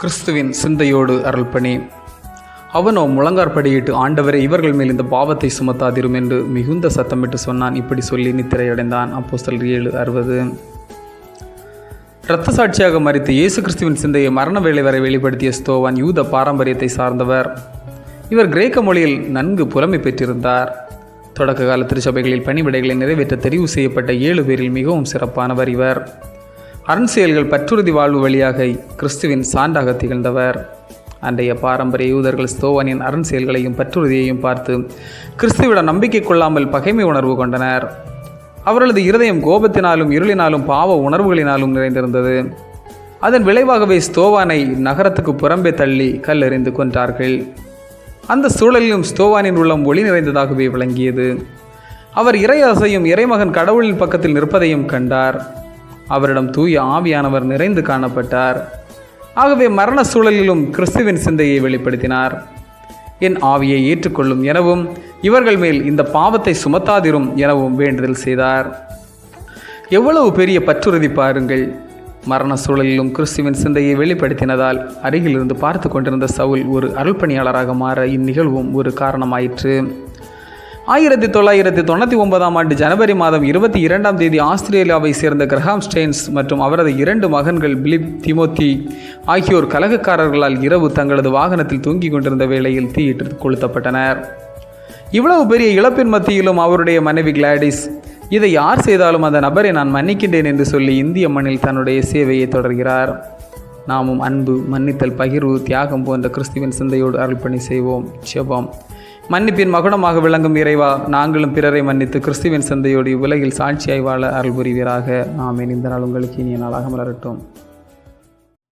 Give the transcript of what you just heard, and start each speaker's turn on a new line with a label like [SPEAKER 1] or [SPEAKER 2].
[SPEAKER 1] கிறிஸ்துவின் சிந்தையோடு அருள்பணி அவனோ முழங்கார்படியிட்டு ஆண்டவரே இவர்கள் மேல் இந்த பாவத்தை சுமத்தாதிரும் என்று மிகுந்த சத்தமிட்டு சொன்னான். இப்படி சொல்லி நித்திரையடைந்தான். அப்போஸ்தலர் ஏழு அறுபது. இரத்த சாட்சியாக மறித்து இயேசு கிறிஸ்துவின் சிந்தையை மரண வேலை வரை வெளிப்படுத்திய ஸ்தோவான் யூத பாரம்பரியத்தை சார்ந்தவர். இவர் கிரேக்க மொழியில் நன்கு புலமை பெற்றிருந்தார். தொடக்க கால திருச்சபைகளில் பணிவிடைகளை நிறைவேற்ற தெரிவு செய்யப்பட்ட ஏழு பேரில் மிகவும் சிறப்பானவர் இவர். அரண்செயல்கள் பற்றுறுதி வாழ்வு வழியாக கிறிஸ்துவின் சான்றாக திகழ்ந்தவர். அன்றைய பாரம்பரிய யூதர்கள் ஸ்தோவானின் அரண் செயல்களையும் பற்றுறுதியையும் பார்த்து கிறிஸ்துவிடம் நம்பிக்கை கொள்ளாமல் பகைமை உணர்வு கொண்டனர். அவர்களது இருதயம் கோபத்தினாலும் இருளினாலும் பாவ உணர்வுகளினாலும் நிறைந்திருந்தது. அதன் விளைவாகவே ஸ்தோவானை நகரத்துக்கு புறம்பே தள்ளி கல்லெறிந்து கொன்றார்கள். அந்த சூழலிலும் ஸ்தோவானின் உள்ளம் ஒளி நிறைந்ததாகவே விளங்கியது. அவர் இறையாசையும் இறைமகன் கடவுளின் பக்கத்தில் நிற்பதையும் கண்டார். அவரிடம் தூய ஆவியானவர் நிறைந்து காணப்பட்டார். ஆகவே மரண சூழலிலும் கிறிஸ்துவின் சிந்தையை வெளிப்படுத்தினார். என் ஆவியை ஏற்றுக்கொள்ளும் எனவும் இவர்கள் மேல் இந்த பாவத்தை சுமத்தாதிரும் எனவும் வேண்டுதல் செய்தார். எவ்வளவு பெரிய பற்றுறுதி பாருங்கள். மரண சூழலிலும் கிறிஸ்துவின் சிந்தையை வெளிப்படுத்தினதால் அருகிலிருந்து பார்த்து கொண்டிருந்த சவுல் ஒரு அருள்பணியாளராக மாற இந்நிகழ்வும் ஒரு காரணமாயிற்று. ஆயிரத்தி தொள்ளாயிரத்தி தொண்ணூற்றி ஒன்பதாம் ஆண்டு ஜனவரி மாதம் இருபத்தி இரண்டாம் தேதி ஆஸ்திரேலியாவை சேர்ந்த கிரஹாம் ஸ்டெயின்ஸ் மற்றும் அவரது இரண்டு மகன்கள் பிலிப் திமோத்தி ஆகியோர் கலகக்காரர்களால் இரவு தங்களது வாகனத்தில் தூங்கிக் கொண்டிருந்த வேளையில் தீயிட்டு கொளுத்தப்பட்டனர். இவ்வளவு பெரிய இழப்பின் மத்தியிலும் அவருடைய மனைவி கிளாடிஸ் இதை யார் செய்தாலும் அந்த நபரை நான் மன்னிக்கின்றேன் என்று சொல்லி இந்திய மண்ணில் தன்னுடைய சேவையை தொடர்கிறார். நாமும் அன்பு மன்னித்தல் பகிர்வு தியாகம் போன்ற கிறிஸ்துவின் சிந்தையோடு அருள்பணி செய்வோம். செபம். மன்னிப்பின் மகுடமாக விளங்கும் இறைவா நாங்களும் பிறரை மன்னித்து கிறிஸ்துவின் சந்தையோடு இவ்வுலகில் சாட்சியாய் வாழ அருள் புரிவீராக நாம் இந்த நாள் உங்களுக்கு இனிய நாளாக மலரட்டும்.